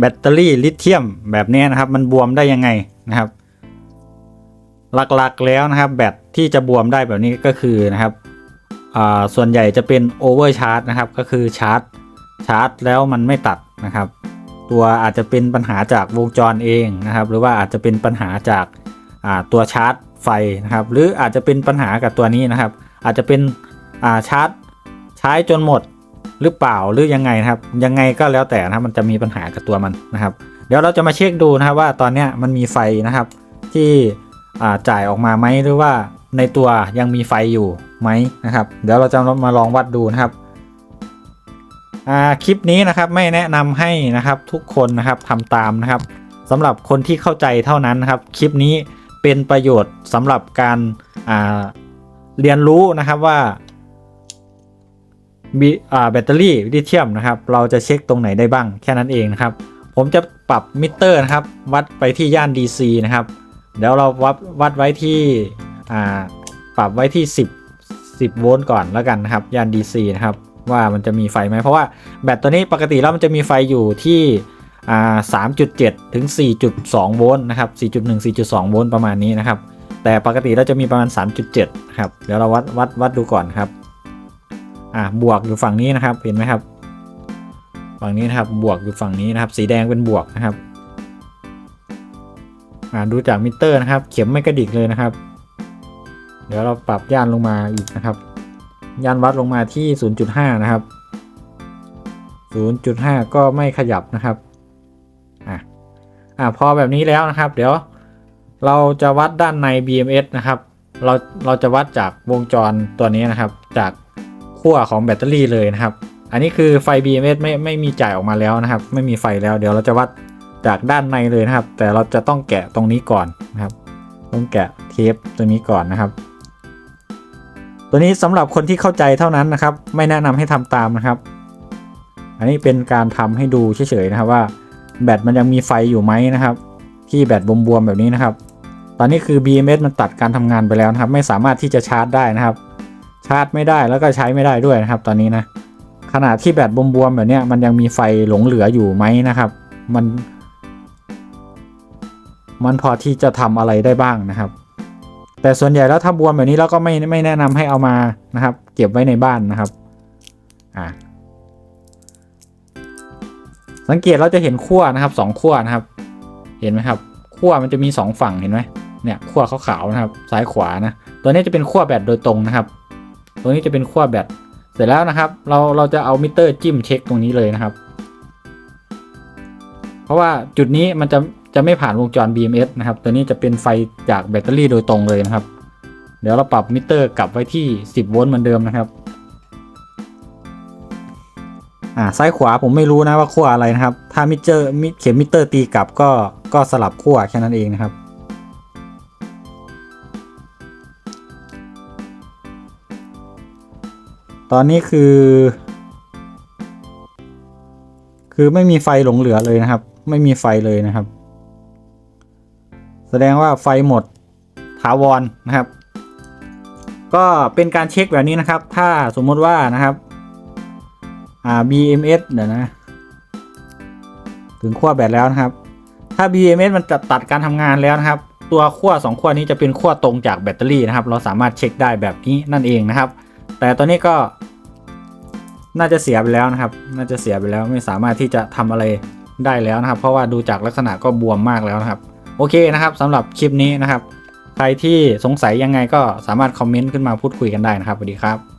แบตเตอรี่ลิเธียมแบบนี้นะครับ มันบวมได้ยังไงนะครับ หลักๆแล้วนะครับ แบตที่จะบวมได้แบบนี้ก็คือนะครับส่วนใหญ่จะเป็นโอเวอร์ชาร์จนะครับ ก็คือชาร์จชาร์จแล้วมันไม่ตัดนะครับ ตัวอาจจะเป็นปัญหาจากวงจรเองนะครับ หรือว่าอาจจะเป็นปัญหาจากตัวชาร์จไฟนะครับ หรืออาจจะเป็นปัญหากับตัวนี้นะครับ อาจจะเป็นชาร์จใช้จนหมด หรือเปล่าหรือยังไงนะครับ ยังไงก็แล้วแต่นะครับมันจะมีปัญหากับตัวมันนะครับ เดี๋ยวเราจะมาเช็คดูนะครับว่าตอนนี้มันมีไฟนะครับ ที่จ่ายออกมาไหมหรือว่าในตัวยังมีไฟอยู่ไหมนะครับ เดี๋ยวเราจะมาลองวัดดูนะครับคลิปนี้นะครับไม่แนะนำให้นะครับทุกคนนะครับทำตามนะครับสำหรับคนที่เข้าใจเท่านั้นนะครับ คลิปนี้เป็นประโยชน์สำหรับการเรียนรู้นะครับว่า บิอ่าแบตเตอรี่ลิเธียมนะครับ เราจะเช็คตรงไหนได้บ้างแค่นั้นเองนะครับ ผมจะปรับมิเตอร์นะครับ วัดไปที่ย่าน DC นะครับ เดี๋ยวเราวัดวัดไว้ที่อ่าปรับไว้ที่ 10 10 โวลต์ก่อนแล้วกันนะครับ ย่าน DC นะครับ ว่ามันจะมีไฟไหมเพราะว่าแบตตัวนี้ปกติแล้วมันจะมีไฟอยู่ที่อ่า3.7 ถึง 4.2 โวลต์นะครับ 4.1 4.2 โวลต์ประมาณนี้นะครับ แต่ปกติเราจะมีประมาณ 3.7 ครับ เดี๋ยวเราวัดวัดวัดดูก่อนครับ อ่าบวกอยู่ฝั่งนี้นะครับเห็นไหมครับ ฝั่งนี้นะครับบวกอยู่ฝั่งนี้นะครับ สีแดงเป็นบวกนะครับอ่าดูจากมิเตอร์นะครับ เข็มไม่กระดิกเลยนะครับ เดี๋ยวเราปรับย่านลงมาอีกนะครับ ย่านวัดลงมาที่ 0.5 นะครับ 0.5 ก็ไม่ขยับนะครับอะอ่าพอแบบนี้แล้วนะครับ เดี๋ยวเราจะวัดด้านใน BMS นะครับ เราเราจะวัดจากวงจรตัวนี้นะครับ จาก ขั้วของแบตเตอรี่เลยนะครับ อันนี้คือไฟ BMS ไม่ไม่มีจ่ายออกมาแล้วนะครับ ไม่มีไฟแล้วเดี๋ยวเราจะวัดจากด้านในเลยนะครับ แต่เราจะต้องแกะตรงนี้ก่อนนะครับ ต้องแกะเทปตัวนี้ก่อนนะครับ ตัวนี้สำหรับคนที่เข้าใจเท่านั้นนะครับ ไม่แนะนำให้ทำตามนะครับ อันนี้เป็นการทำให้ดูเฉยๆนะครับว่าแบตมันยังมีไฟอยู่ไหมนะครับ ที่แบตบวมๆแบบนี้นะครับ ตอนนี้คือ BMS มันตัดการทำงานไปแล้วนะครับ ไม่สามารถที่จะชาร์จได้นะครับาร์จไม่ได้แล้วก็ใช้ไม่ได้ด้วยนะครับ ตอนนี้นะขณะที่แบตบวมๆแบบนี้มันยังมีไฟหลงเหลืออยู่ไหมนะครับ มัน มันพอที่จะทำอะไรได้บ้างนะครับ แต่ส่วนใหญ่แล้วถ้าบวมแบบนี้เราก็ไม่ไม่แนะนำให้เอามานะครับ เก็บไว้ในบ้านนะครับอ่าสังเกตเราจะเห็นขั้วนะครับสองขั้วนะครับ เห็นไหมครับขั้วมันจะมีสองฝั่งเห็นไหมเนี่ยขั้วขาวๆนะครับ ซ้ายขวานะ ตัวนี้จะเป็นขั้วแบตโดยตรงนะครับ ตัวนี้จะเป็นขั้วแบตเสร็จแล้วนะครับ เราเราจะเอามิเตอร์จิ้มเช็คตรงนี้เลยนะครับ เพราะว่าจุดนี้มันจะจะไม่ผ่านวงจร BMS นะครับ ตัวนี้จะเป็นไฟจากแบตเตอรี่โดยตรงเลยนะครับ เดี๋ยวเราปรับมิเตอร์กลับไว้ที่ 10 โวลต์เหมือนเดิมนะครับ อ่าซ้ายขวาผมไม่รู้นะว่าขั้วอะไรนะครับ ถ้ามิเตอร์มิเข็มมิเตอร์ตีกลับก็ก็สลับขั้วแค่นั้นเองนะครับ ตอนนี้คือ คือไม่มีไฟหลงเหลือเลยนะครับ ไม่มีไฟเลยนะครับ แสดงว่าไฟหมดถาวรนะครับ ก็เป็นการเช็คแบบนี้นะครับ ถ้าสมมติว่านะครับอ่า BMS เดี๋ยวนะ ถึงขั้วแบตแล้วนะครับ ถ้า BMS มันจะตัดการทำงานแล้วนะครับ ตัวขั้ว2ขั้วนี้จะเป็นขั้วตรงจากแบตเตอรี่นะครับ เราสามารถเช็คได้แบบนี้นั่นเองนะครับ แต่ตอนนี้ก็ น่าจะเสียไปแล้วนะครับ น่าจะเสียไปแล้วไม่สามารถที่จะทำอะไรได้แล้วนะครับ เพราะว่าดูจากลักษณะก็บวมมากแล้วนะครับ โอเคนะครับสำหรับคลิปนี้นะครับ ใครที่สงสัยยังไงก็สามารถคอมเมนต์ขึ้นมาพูดคุยกันได้นะครับสวัสดีครับ